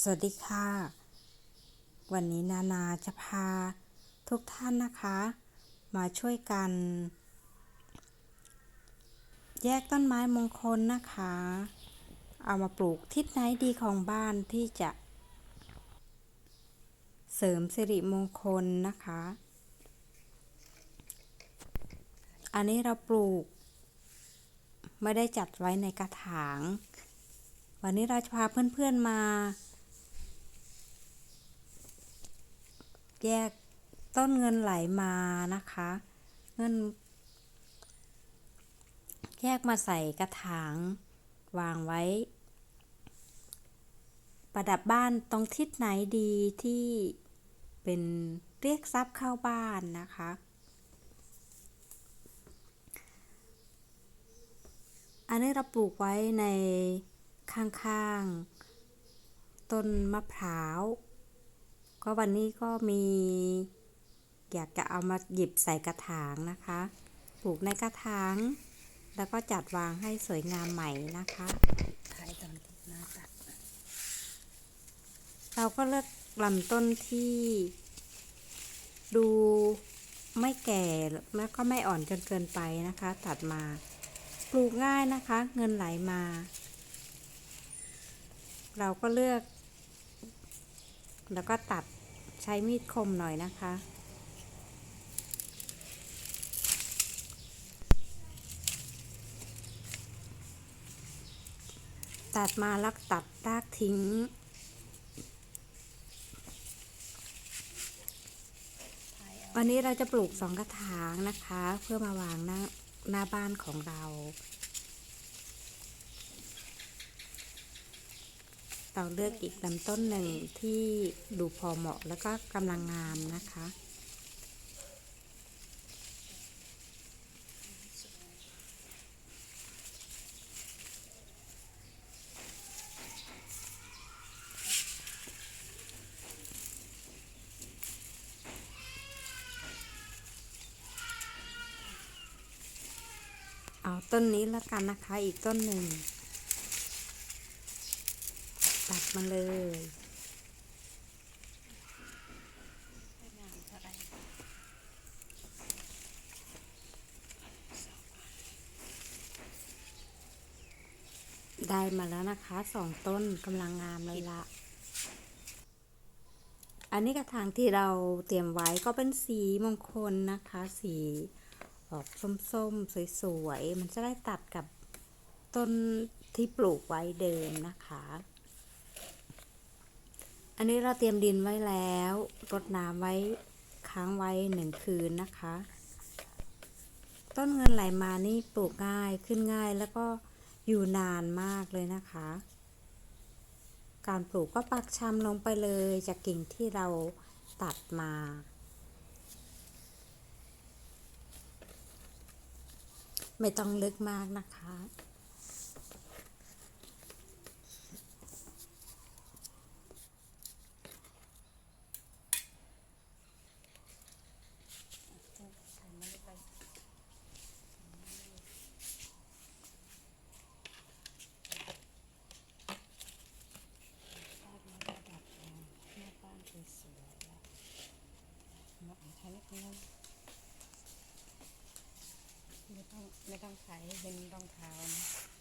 สวัสดีค่ะ วันนี้นานาจะพาทุกท่านนะคะ มาช่วยกัน แยกต้นไม้มงคลนะคะ เอามาปลูกทิศไหนดีของบ้านที่จะ เสริมสิริมงคลนะคะ อันนี้เราปลูก ไม่ได้จัดไว้ในกระถางวันนี้เราจะพาเพื่อนๆมา แยกต้นเงินไหลมานะคะ เงิน แยกมาใส่กระถางวางไว้ ประดับบ้านตรงทิศไหนดีที่เป็นเรียกทรัพย์เข้าบ้านนะคะ อันนี้เราปลูกไว้ในข้างๆ ต้นมะพร้าว ก็วันนี้ก็มี อยากจะเอามาหยิบใส่กระถางนะคะปลูกในกระถาง แล้วก็จัดวางให้สวยงามใหม่นะคะเราก็เลือกลำต้นที่ ดูไม่แก่แล้วก็ไม่อ่อนจนเกินไปนะคะ ตัดมาปลูกง่ายนะคะ เงินไหลมา เราก็เลือก แล้วก็ตัดใช้มีดคมหน่อยนะคะ ตัดมาแล้วตัดรากทิ้ง วันนี้เราจะปลูกสองกระถางนะคะ เพื่อมาวางหน้าหน้าบ้านของเรา เราเลือกอีกลำต้นหนึ่งที่ดูพอเหมาะแล้วก็กำลังงามนะคะ เอาต้นนี้แล้วกันนะคะอีกต้นหนึ่ง ตัดมาเลยไหร่ได้มาแล้วนะคะสองต้นกำลังงามเลยละ อันนี้กระถางที่เราเตรียมไว้ก็เป็นสีมงคลนะคะ สีออกส้มๆ สวยๆ มันจะได้ตัดกับต้นที่ปลูกไว้เดิมนะคะ อันนี้เราเตรียมดินไว้แล้วรดน้ำไว้ค้างไว้หนึ่งคืนนะคะ ต้นเงินไหลมานี่ปลูกง่ายขึ้นง่ายแล้วก็อยู่นานมากเลยนะคะ การปลูกก็ปักชำลงไปเลยจากกิ่งที่เราตัดมาไม่ต้องลึกมากนะคะ ถ่ายมาเลยไปบ้านมาระดับหน้าบ้านสวยๆแล้ว ขายเล็กน้อยไม่ต้องไม่ต้องขายเป็นรองเท้านะ